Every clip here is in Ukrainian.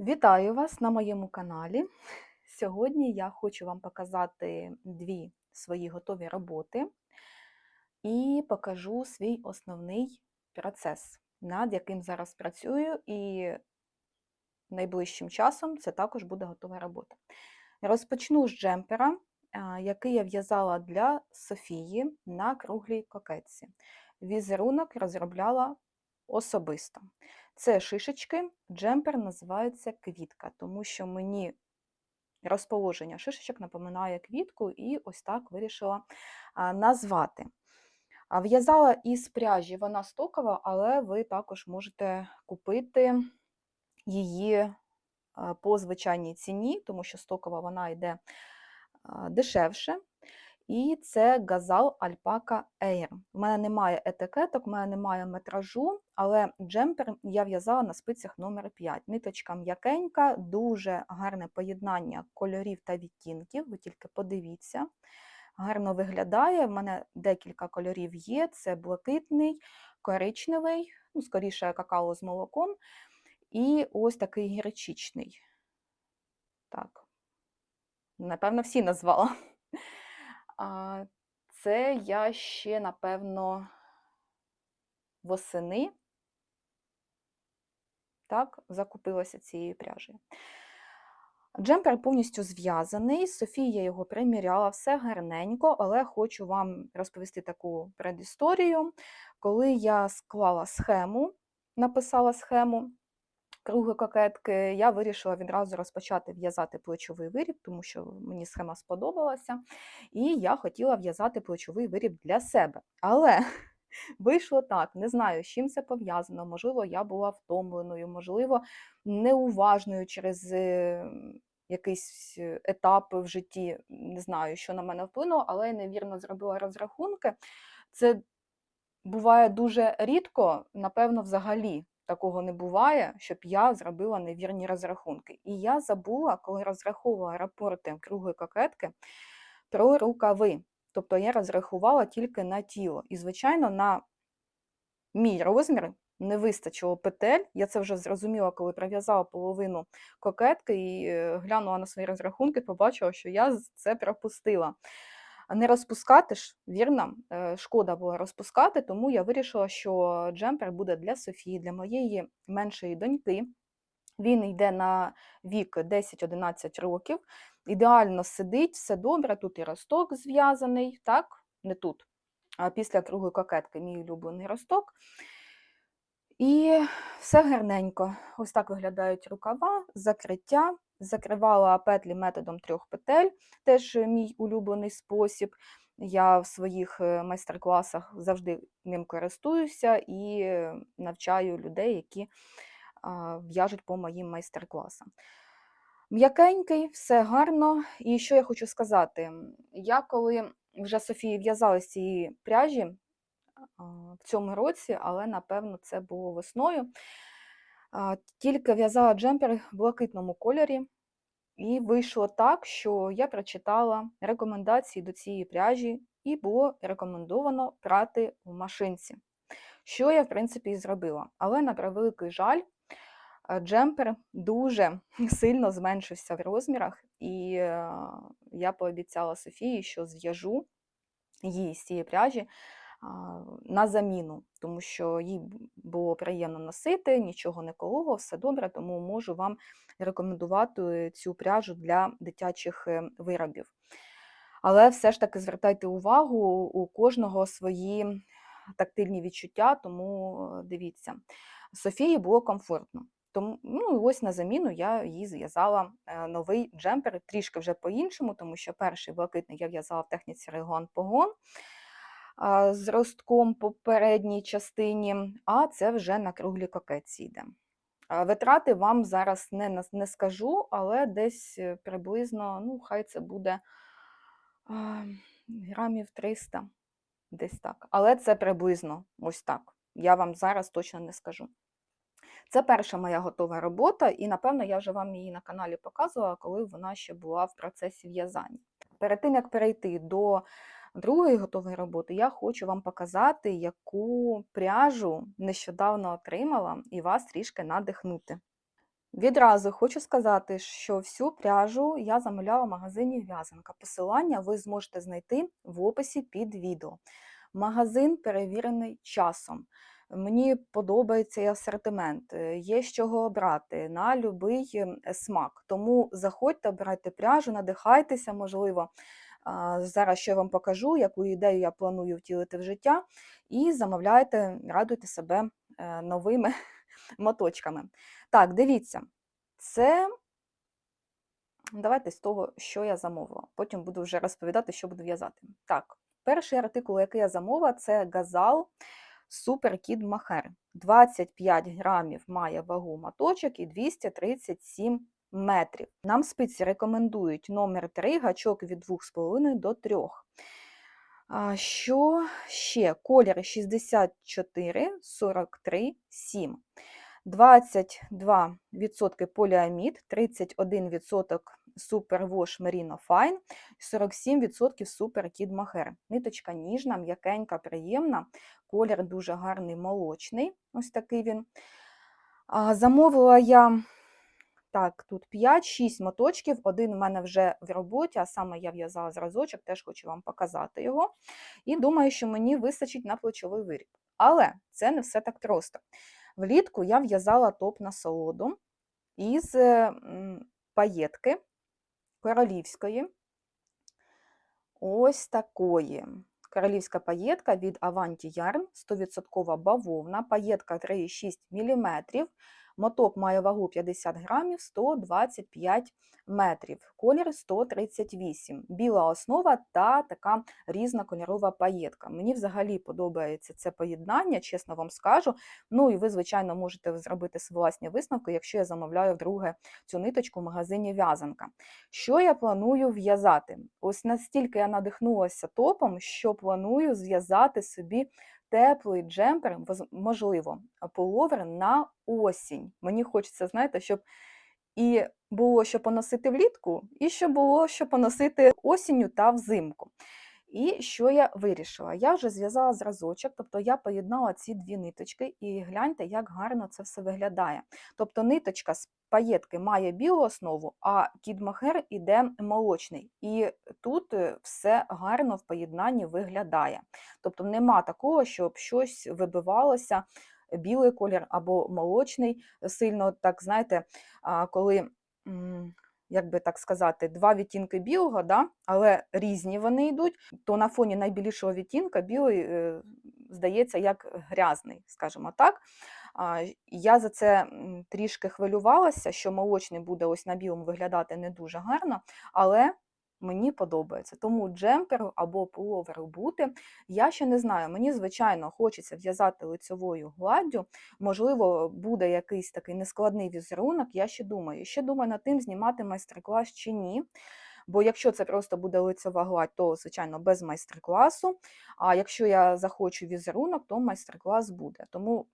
Вітаю вас на моєму каналі. Сьогодні я хочу вам показати дві свої готові роботи і покажу свій основний процес, над яким зараз працюю, і найближчим часом це також буде готова робота. Розпочну з джемпера, який я в'язала для Софії на круглій кокетці. Візерунок розробляла особисто. Це шишечки, джемпер називається квітка, тому що мені розположення шишечок напоминає квітку, і ось так вирішила назвати. В'язала із пряжі, вона стокова, але ви також можете купити її по звичайній ціні, тому що стокова вона йде дешевше. І це газал Alpaca Air. У мене немає етикеток, у мене немає метражу, але джемпер я в'язала на спицях номер 5. Ниточка м'якенька, дуже гарне поєднання кольорів та відтінків. Ви тільки подивіться. Гарно виглядає. У мене декілька кольорів є: це блакитний, коричневий, ну, скоріше какао з молоком, і ось такий гірчичний. Так, напевно, всі назвала. Це я ще, напевно, восени так, закупилася цією пряжею. Джемпер повністю зв'язаний. Софія його приміряла, все гарненько, але хочу вам розповісти таку предісторію. Коли я склала схему, написала схему круги кокетки, я вирішила відразу розпочати в'язати плечовий виріб, тому що мені схема сподобалася, і я хотіла в'язати плечовий виріб для себе. Але вийшло так, не знаю, з чим це пов'язано. Можливо, я була втомленою, можливо, неуважною через е, якийсь етап в житті. Не знаю, що на мене вплинуло, але я невірно зробила розрахунки. Це буває дуже рідко, напевно, взагалі такого не буває, щоб я зробила невірні розрахунки. І я забула, коли розраховувала рапорти круглої кокетки, про рукави. Тобто я розрахувала тільки на тіло. І, звичайно, на мій розмір не вистачило петель. Я це вже зрозуміла, коли прив'язала половину кокетки і е, глянула на свої розрахунки, побачила, що я це пропустила не розпускати ж, вірно, е, шкода було розпускати, тому я вирішила, що джемпер буде для Софії, для моєї меншої доньки. Він йде на вік 10-11 років. Ідеально сидить, все добре. Тут і росток зв'язаний, так, не тут, а після круглої кокетки мій улюблений росток. І все гарненько. Ось так виглядають рукава, закриття. Закривала петлі методом трьох петель, теж мій улюблений спосіб. Я в своїх е, майстер-класах завжди ним користуюся і навчаю людей, які в'яжуть по моїм майстер-класам. М'якенький, все гарно. І що я хочу сказати? Я коли вже Софії в'язала з цієї пряжі в цьому році, але, напевно, це було весною. Тільки в'язала джемпер в блакитному кольорі, і вийшло так, що я прочитала рекомендації до цієї пряжі, і було рекомендовано прати в машинці. Що я, в принципі, і зробила. Але, на превеликий жаль, джемпер дуже сильно зменшився в розмірах, і е, я пообіцяла Софії, що зв'яжу її з цієї пряжі на заміну, тому що їй було приємно носити, нічого не кололо, все добре, тому можу вам рекомендувати цю пряжу для дитячих е, виробів. Але все ж таки звертайте увагу, у кожного свої тактильні відчуття, тому е, дивіться, Софії було комфортно. Тому ну, ось на заміну я їй зв'язала е, новий джемпер, трішки вже по-іншому, тому що перший блакитний я в'язала в техніці реглан погон з ростком по передній частині, а це вже на круглі кокетці йде. Витрати вам зараз не не скажу, але десь е, приблизно, ну, хай це буде а, грамів 300, десь так. Але це приблизно ось так. Я вам зараз точно не скажу. Це перша моя готова робота, і, напевно, я вже вам її на каналі показувала, коли вона ще була в процесі в'язання. Перед тим, як перейти до другої готової роботи, я хочу вам показати, яку пряжу нещодавно отримала, і вас трішки надихнути. Відразу хочу сказати, що всю пряжу я замовляла в магазині В'язанка. Посилання ви зможете знайти в описі під відео. Магазин перевірений часом. Мені подобається асортимент, є з чого обрати на будь-який е, смак. Тому заходьте, обирайте пряжу, надихайтеся, можливо. Зараз я вам покажу, яку ідею я планую втілити в життя, і замовляйте, радуйте себе е, новими моточками. Так, дивіться, це давайте з того, що я замовила. Потім буду вже розповідати, що буду в'язати. Так, перший артикул, який я замовила, це газал Супер Кід Махер. 25 грамів має вагу моточок і 237 метрів. Нам спиці рекомендують номер 3, гачок від 2,5 до 3. А, Що ще? Колір 64, 43, 7. 22% поліамід, 31% супервош Merino Fine, 47% супер Кід Махер. Ниточка ніжна, м'якенька, приємна, колір дуже гарний, молочний. Ось такий він. Замовила я так, тут 5-6 моточків. Один у мене вже в роботі, а саме я в'язала зразочок, теж хочу вам показати його. І думаю, що мені вистачить на плечовий виріб. Але це не все так просто. Влітку я в'язала топ на солоду із паєтки королівської. Ось такої. Королівська паєтка від Avanti Yarn, 100% бавовна, паєтка 3,6 мм, моток має вагу 50 грамів, 125 метрів, колір 138, біла основа та така різнокольорова паєтка. Мені взагалі подобається це поєднання, чесно вам скажу. Ну і ви, звичайно, можете зробити власні висновки, якщо я замовляю вдруге цю ниточку в магазині в'язанка. Що я планую в'язати? Ось настільки я надихнулася топом, що планую зв'язати собі теплий джемпер, можливо пуловер на осінь. Мені хочеться, знаєте, щоб і було що поносити влітку, і щоб було що поносити осінню та взимку. І що я вирішила? Я вже зв'язала зразочок, тобто я поєднала ці дві ниточки, і гляньте, як гарно це все виглядає. Тобто ниточка з паєтки має білу основу, а кідмахер іде молочний. І тут е, все гарно в поєднанні виглядає. Тобто нема такого, щоб щось вибивалося, білий колір або молочний, сильно, так знаєте, коли. Як би так сказати, два відтінки білого, да? але різні вони йдуть, то на фоні найбілішого відтінка білий е, здається як грязний, скажімо так. Я за це трішки хвилювалася, що молочний буде ось на білому виглядати не дуже гарно, але мені подобається. Тому джемперу або пуловеру бути. Я ще не знаю, мені, звичайно, хочеться в'язати лицевою гладдю. Можливо, буде якийсь такий нескладний візерунок. Я ще думаю. Ще думаю над тим, знімати майстер-клас чи ні. Бо якщо це просто буде лицева гладь, то, звичайно, без майстер-класу. А якщо я захочу візерунок, то майстер-клас буде. Тому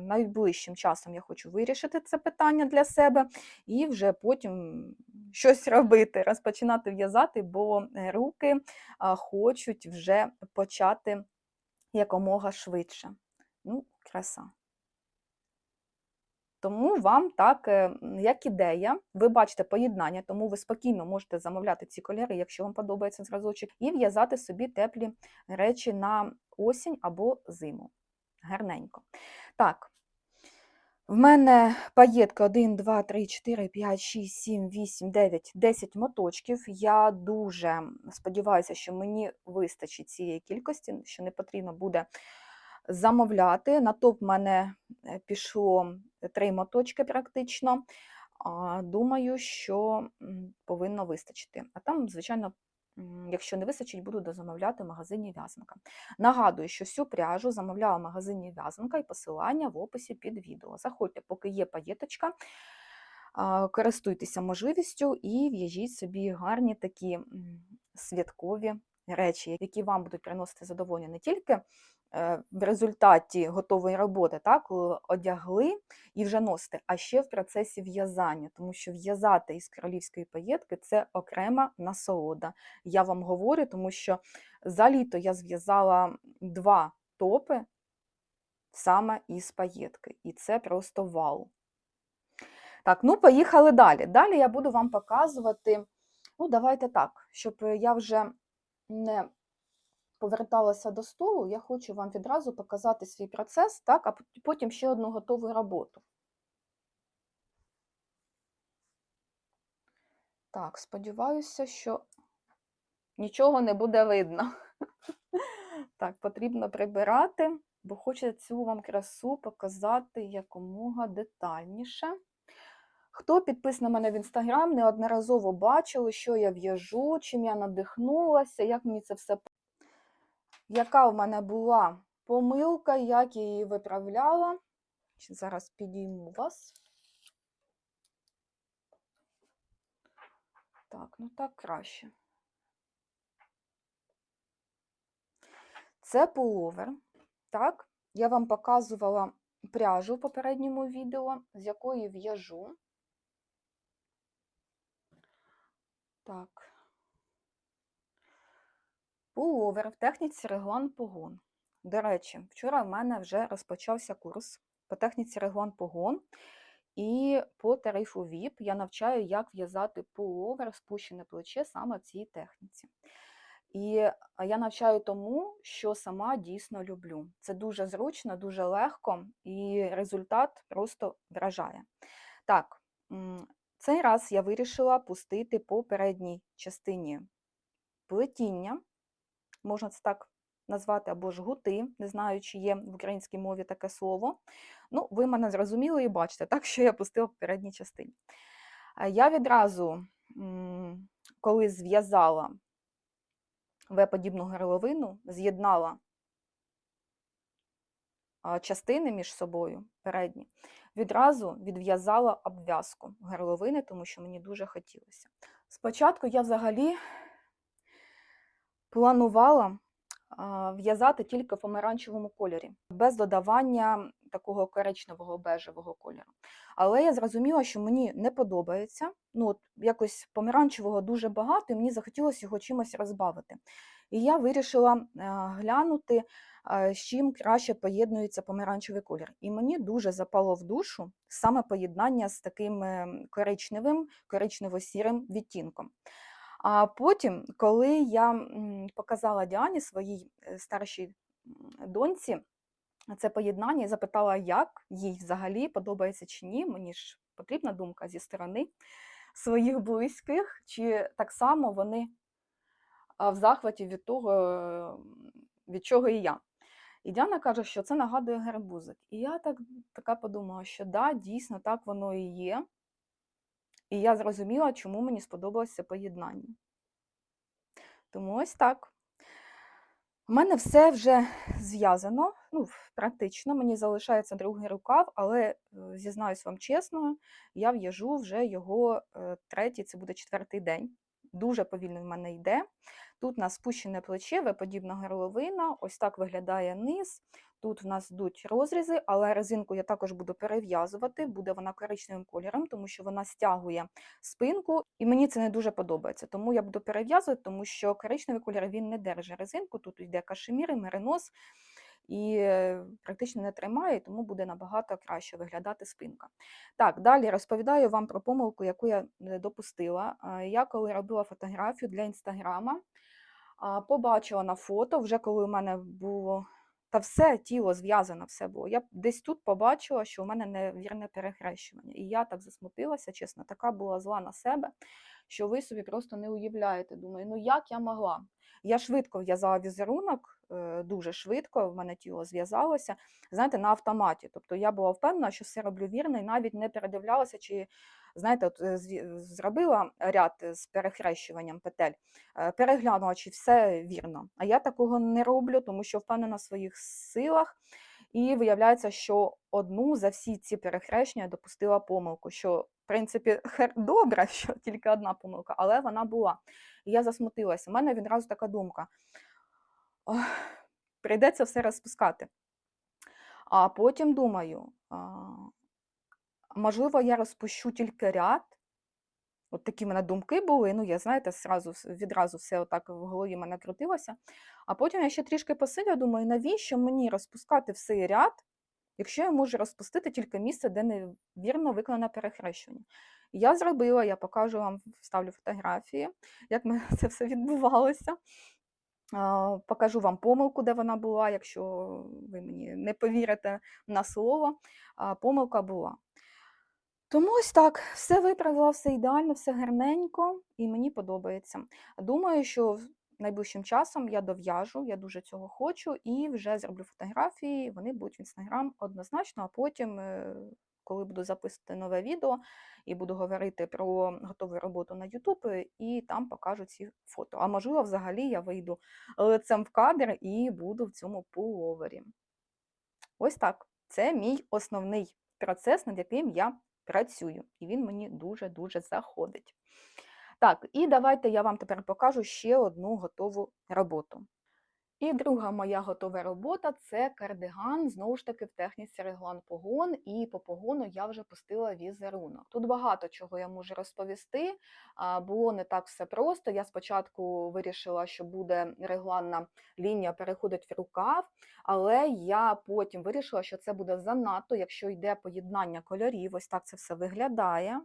найближчим часом я хочу вирішити це питання для себе і вже потім щось робити, розпочинати в'язати, бо руки хочуть вже почати якомога швидше. Ну, краса. Тому вам так, е, як ідея, ви бачите поєднання, тому ви спокійно можете замовляти ці кольори, якщо вам подобається зразочок, і в'язати собі теплі речі на осінь або зиму. Гарненько. Так, в мене паєтка 1, 2, 3, 4, 5, 6, 7, 8, 9, 10 моточків. Я дуже сподіваюся, що мені вистачить цієї кількості, що не потрібно буде замовляти. На топ в мене е, пішло три моточки практично. Думаю, що повинно вистачити. А там, звичайно, якщо не вистачить, буду дозамовляти в магазині в'язанка. Нагадую, що всю пряжу замовляла в магазині в'язанка і посилання в описі під відео. Заходьте, поки є паєточка, користуйтеся можливістю і в'яжіть собі гарні такі святкові речі, які вам будуть приносити задоволення не тільки е, в результаті готової роботи, так, одягли і вже носите, а ще в процесі в'язання, тому що в'язати із королівської паєтки це окрема насолода. Я вам говорю, тому що за літо я зв'язала два топи саме із паєтки, і це просто вау. Так, ну поїхали далі. Далі я буду вам показувати, ну, давайте так, щоб я вже не поверталася до столу, я хочу вам відразу показати свій процес, так, а потім ще одну готову роботу. Так, сподіваюся, що нічого не буде видно. Так, потрібно прибирати, бо хочу цю вам красу показати якомога детальніше. Хто підписаний на мене в інстаграм, неодноразово бачили, що я в'яжу, чим я надихнулася, як мені це все. Яка в мене була помилка, як я її виправляла. Зараз підійму вас. Так, ну так краще. Це пуловер. Так, я вам показувала пряжу в попередньому відео, з якої в'яжу. Так. Пуловер в техніці реглан погон. До речі, вчора в мене вже розпочався курс по техніці реглан погон. І по тарифу VIP я навчаю, як в'язати пуловер, спущене плече саме в цій техніці. І я навчаю тому, що сама дійсно люблю. Це дуже зручно, дуже легко, і результат просто вражає. Так, цей раз я вирішила пустити по передній частині плетіння, можна це так назвати, або жгути, не знаю, чи є в українській мові таке слово. Ну, ви мене зрозуміли і бачите, так що я пустила в передній частині. Я відразу, коли зв'язала В-подібну горловину, з'єднала частини між собою передні, відразу відв'язала обв'язку горловини, тому що мені дуже хотілося. Спочатку я взагалі планувала в'язати тільки в помаранчевому кольорі, без додавання такого коричневого бежевого кольору. Але я зрозуміла, що мені не подобається. Ну, от якось помаранчевого дуже багато, і мені захотілося його чимось розбавити. І я вирішила е, глянути, з чим краще поєднується помаранчевий колір. І мені дуже запало в душу саме поєднання з таким е, коричневим, коричнево-сірим відтінком. А потім, коли я показала Діані, своїй е, старшій доньці, це поєднання і запитала, як їй взагалі подобається чи ні. Мені ж потрібна думка зі сторони своїх близьких, чи так само вони в захваті від того, е, від чого і я. І Діана каже, що це нагадує гарбузик. І я так, така подумала, що да, дійсно так воно і є. І я зрозуміла, чому мені сподобалося поєднання. Тому ось так. У мене все вже зв'язано, ну, практично, мені залишається другий рукав, але е, зізнаюсь вам чесно, я в'яжу вже його е, третій, це буде четвертий день. Дуже повільно в мене йде. Тут у нас спущене плече, виподібна горловина, ось так виглядає низ. Тут в нас йдуть розрізи, але резинку я також буду перев'язувати, буде вона коричневим кольором, тому що вона стягує спинку, і мені це не дуже подобається. Тому я буду перев'язувати, тому що коричневий кольор він не держить резинку, тут йде кашемір і меринос, і е, практично не тримає, тому буде набагато краще виглядати спинка. Так, далі розповідаю вам про помилку, яку я е, допустила. Е, Я коли робила фотографію для інстаграма, побачила на фото, вже коли у мене було та все тіло зв'язано, все було. Я десь тут побачила, що у мене невірне перехрещування. І я так засмутилася, чесно, така була зла на себе, що ви собі просто не уявляєте. Думаю, ну як я могла? Я швидко в'язала візерунок, е, дуже швидко, в мене тіло зв'язалося, знаєте, на автоматі. Тобто я була впевнена, що все роблю вірно, і навіть не передивлялася, чи знаєте, от е, зробила ряд з перехрещуванням петель, е, переглянула, чи все вірно. А я такого не роблю, тому що впевнена в своїх силах. І виявляється, що одну за всі ці перехрещення допустила помилку, що, принципі, добре, що тільки одна помилка, але вона була. І я засмутилася. У мене відразу така думка: «Ох, прийдеться все розпускати. А потім думаю, можливо, я розпущу тільки ряд. От такі в мене думки були. Ну, я, знаєте, зразу, вс- відразу все отак в голові мене крутилося. А потім я ще трішки посиділа, думаю, навіщо мені розпускати всей ряд, якщо я можу розпустити тільки місце, де невірно виконане перехрещення. Я зробила, я покажу вам, вставлю фотографії, як мене це все відбувалося. Покажу вам помилку, де вона була, якщо ви мені не повірите на слово, помилка була. Тому ось так, все виправила, все ідеально, все гарненько, і мені подобається. Думаю, що найближчим часом я дов'яжу, я дуже цього хочу, і вже зроблю фотографії, вони будуть в інстаграм однозначно, а потім, е, коли буду записувати нове відео і буду говорити про готову роботу на YouTube, і там покажу ці фото. А можливо, взагалі я вийду лицем в кадр і буду в цьому пуловері. Ось так. Це мій основний процес, над яким я працюю, і він мені дуже-дуже заходить. Так, і давайте я вам тепер покажу ще одну готову роботу. І друга моя готова робота це кардиган, знову ж таки, в техніці реглан погон, і по погону я вже пустила візерунок. Тут багато чого я можу розповісти. Було не так все просто. Я спочатку вирішила, що буде регланна лінія переходить в рукав, але я потім вирішила, що це буде занадто, якщо йде поєднання кольорів. Ось так це все виглядає.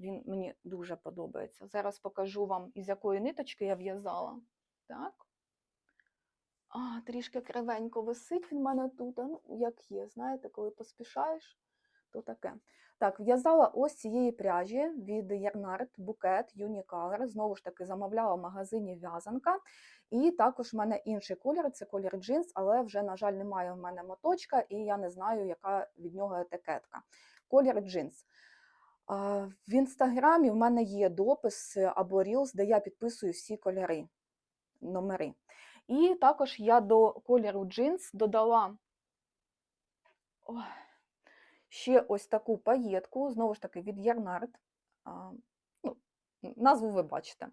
Він мені дуже подобається. Зараз покажу вам, із якої ниточки я в'язала. Так. А, трішки кривенько висить він в мене тут, ну, як є, знаєте, коли поспішаєш, то таке. Так, в'язала ось цієї пряжі від Ярнард букет Unicolor. Знову ж таки, замовляла в магазині в'язанка. І також в мене інший колір це колір джинс, але вже, на жаль, немає в мене моточка, і я не знаю, яка від нього етикетка. Колір джинс. В інстаграмі в мене є допис або Reels, де я підписую всі кольори, номери. І також я до кольору джинс додала ще ось таку паєтку, знову ж таки, від Ярнард. Ну, назву ви бачите.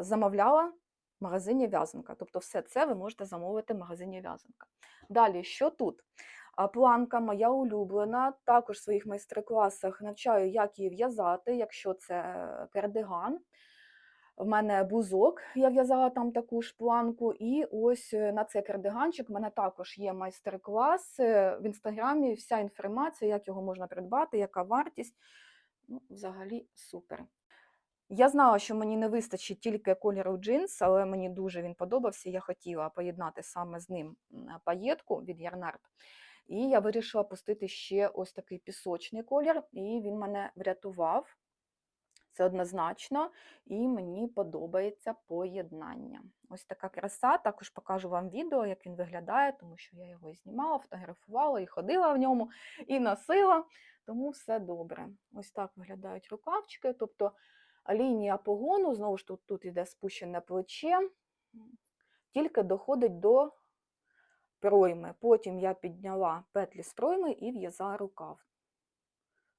Замовляла в магазині в'язанка. Тобто все це ви можете замовити в магазині в'язанка. Далі, що тут? Планка моя улюблена. Також в своїх майстер-класах навчаю, як її в'язати, якщо це кардиган. В мене бузок, я в'язала там таку ж планку, і ось е, на цей кардиганчик в мене також є майстер-клас е, в інстаграмі, вся інформація, як його можна придбати, яка вартість. Ну, взагалі супер. Я знала, що мені не вистачить тільки кольору джинс, але мені дуже він подобався. Я хотіла поєднати саме з ним паєтку від Ярнард. І я вирішила пустити ще ось такий пісочний колір, і він мене врятував. Це однозначно, і мені подобається поєднання. Ось така краса. Також покажу вам відео, як він виглядає, тому що я його і знімала, фотографувала, і ходила в ньому, і носила. Тому все добре. Ось так виглядають рукавчики. Тобто лінія погону, знову ж тут, тут іде спущене плече, тільки доходить до пройми. Потім я підняла петлі з пройми і в'язала рукав.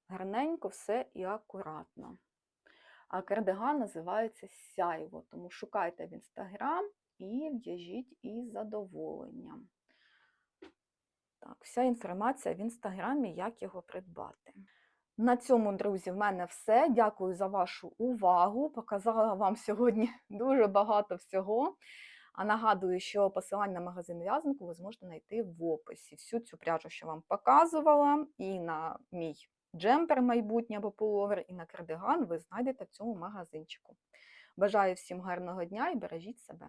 Гарненько все і акуратно. А кардиган називається сяйво, тому шукайте в інстаграм і в'яжіть із задоволенням. Так, вся інформація в інстаграмі, як його придбати. На цьому, друзі, в мене все. Дякую за вашу увагу. Показала вам сьогодні дуже багато всього. А нагадую, що посилання на магазин в'язанку ви зможете знайти в описі. Всю цю пряжу, що вам показувала, і на мій джемпер майбутнє або пуловер, і на кардиган ви знайдете в цьому магазинчику. Бажаю всім гарного дня і бережіть себе!